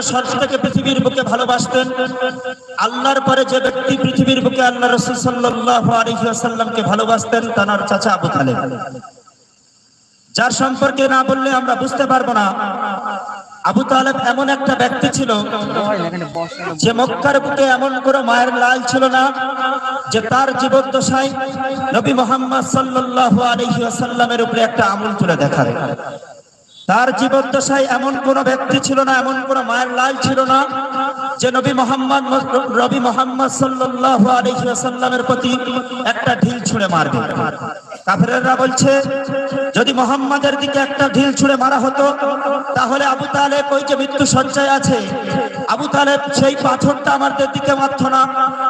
নবীকে সব পৃথিবীর বুকে ভালোবাসতেন, আল্লাহর পরে যে ব্যক্তি পৃথিবীর বুকে আল্লাহ রসুল সাল্লাহ আলহিহাসাল্লামকে ভালোবাসতেন তার চাচা আবু তালেব। যার সম্পর্কে না বললে আমরা বুঝতে পারব না। আবু তালেব এমন একটা ব্যক্তি ছিল যে মক্কার বুকে এমন কোনো মায়ের লাল ছিল না যে তার জীবদ্দশায় নবী মোহাম্মদ সাল্লাহ আলহি আসাল্লামের উপরে একটা আমল তুলে দেখায়। তার জীবদ্দশায় এমন কোন ব্যক্তি ছিল না, এমন কোন মায়ের লাল ছিল না যে নবী মোহাম্মদ রবি মোহাম্মদ সাল্লাহ প্রতি একটা ঢিল ছুঁড়ে মারবে। কাফেরেরা বলছে, যদি মোহাম্মদের দিকে একটা ঢিল ছুঁড়ে মারা হতো, তাহলে আবু তালেব ওই যে মৃত্যু সঞ্চয় আছে, আবু তালেব সেই পাথরটা আমাদের দিকে মারত না,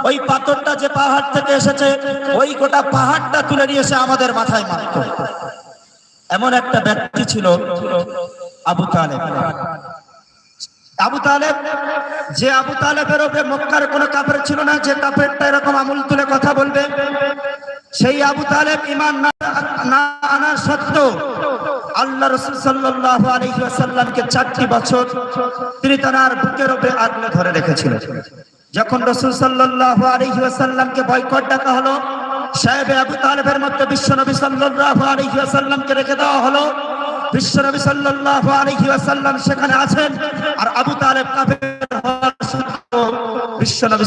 ওই পাথরটা যে পাহাড় থেকে এসেছে, ওই গোটা পাহাড়টা তুলে নিয়ে এসে আমাদের মাথায় মারত। এমন একটা ব্যক্তি ছিল আবু তালেব। আবু তালেব, যে আবু তালেবের ওপরে মক্কার কোনো কাপড় ছিল না, যে কাপড়টা এরকম আমুল তুলে কথা বলবে, সেই আবু তালেব ইমান না না আনার সত্ত্বেও আল্লাহ রসুল সাল্লাহ আলহিসাল্লামকে চারটি বছর তিনি তার বুকের ওপরে আগলে ধরে রেখেছিলেন। যখন রসুল সাল্লাহ আলহিসাল্লামকে বয়কট ডাকা হলো সাহেব আবু তালেবের মধ্যে বিশ্বনবী সাল্লাহ আলহিসাল্লামকে রেখে দেওয়া হলো। বিশ্বনবী সাল্লাহ আলহিসাল্লাম সেখানে আছেন। আর আবু তালেব কাফের হওয়ার বিশ্বনবী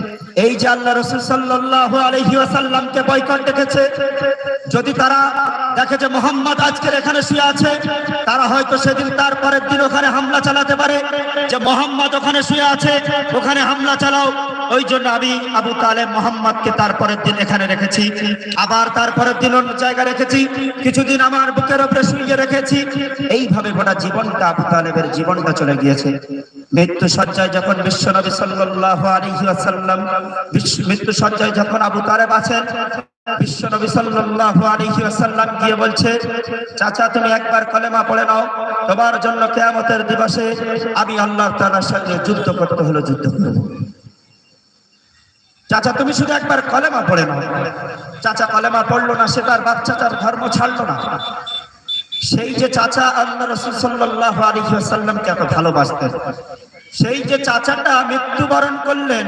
এই যে আল্লাহ রসুল সাল্লাল্লাহু আলাইহি ওয়াসাল্লামকে বয়কট ডেকেছে যদি তারা দেখে যে মোহাম্মদ আজকের এখানে শুয়ে আছে, তারা হয়তো সেদিন তার পরের দিন ওখানে হামলা চালাতে পারে, যে মোহাম্মদ ওখানে শুয়ে আছে, ওখানে হামলা চালাও। ওই জন্য আমি আবু তালে মোহাম্মদকে তার পরের দিন এখানে রেখেছি, আবার তার পরের দিন অন্য জায়গায় রেখেছি, কিছুদিন আমার বুকের ওপরে শুয়ে রেখেছি। এইভাবে গোটা জীবনটা আবু তালেবের জীবনটা চলে গিয়েছে। মৃত্যু সজ্জায় যখন বিশ্বনবী সাল্লাল্লাহু আলাইহি ওয়াসাল্লাম মৃত্যু সজ্জায় যখন আবু তালেব আছেন, বিশ্বনবী সাল্লাল্লাহু আলাইহি ওয়াসাল্লাম গিয়ে বলছে, চাচা, তুমি একবার কলেমা পড়ে নাও। তোমার জন্য কিয়ামতের দিবসে আমি আল্লাহ তাআলার সঙ্গে যুদ্ধ করতে হলো যুদ্ধ করব চাচা, তুমি শুধু একবার কলেমা পড়ে নাও। চাচা, কলেমা পড়ল না, সে তার বাচ্চা, তার ধর্ম ছাড়লো না। সেই যে চাচা আল্লাহ রসুল সাল্লাহ আলিহাসাল্লামকে এত ভালোবাসতেন, সেই যে চাচাটা মৃত্যুবরণ করলেন,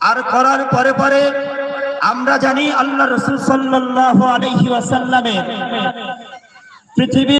আর করার পরে পরে আমরা জানি আল্লাহ রসুল সাল্লাহ আলহি ওয়াসাল্লামের পৃথিবীর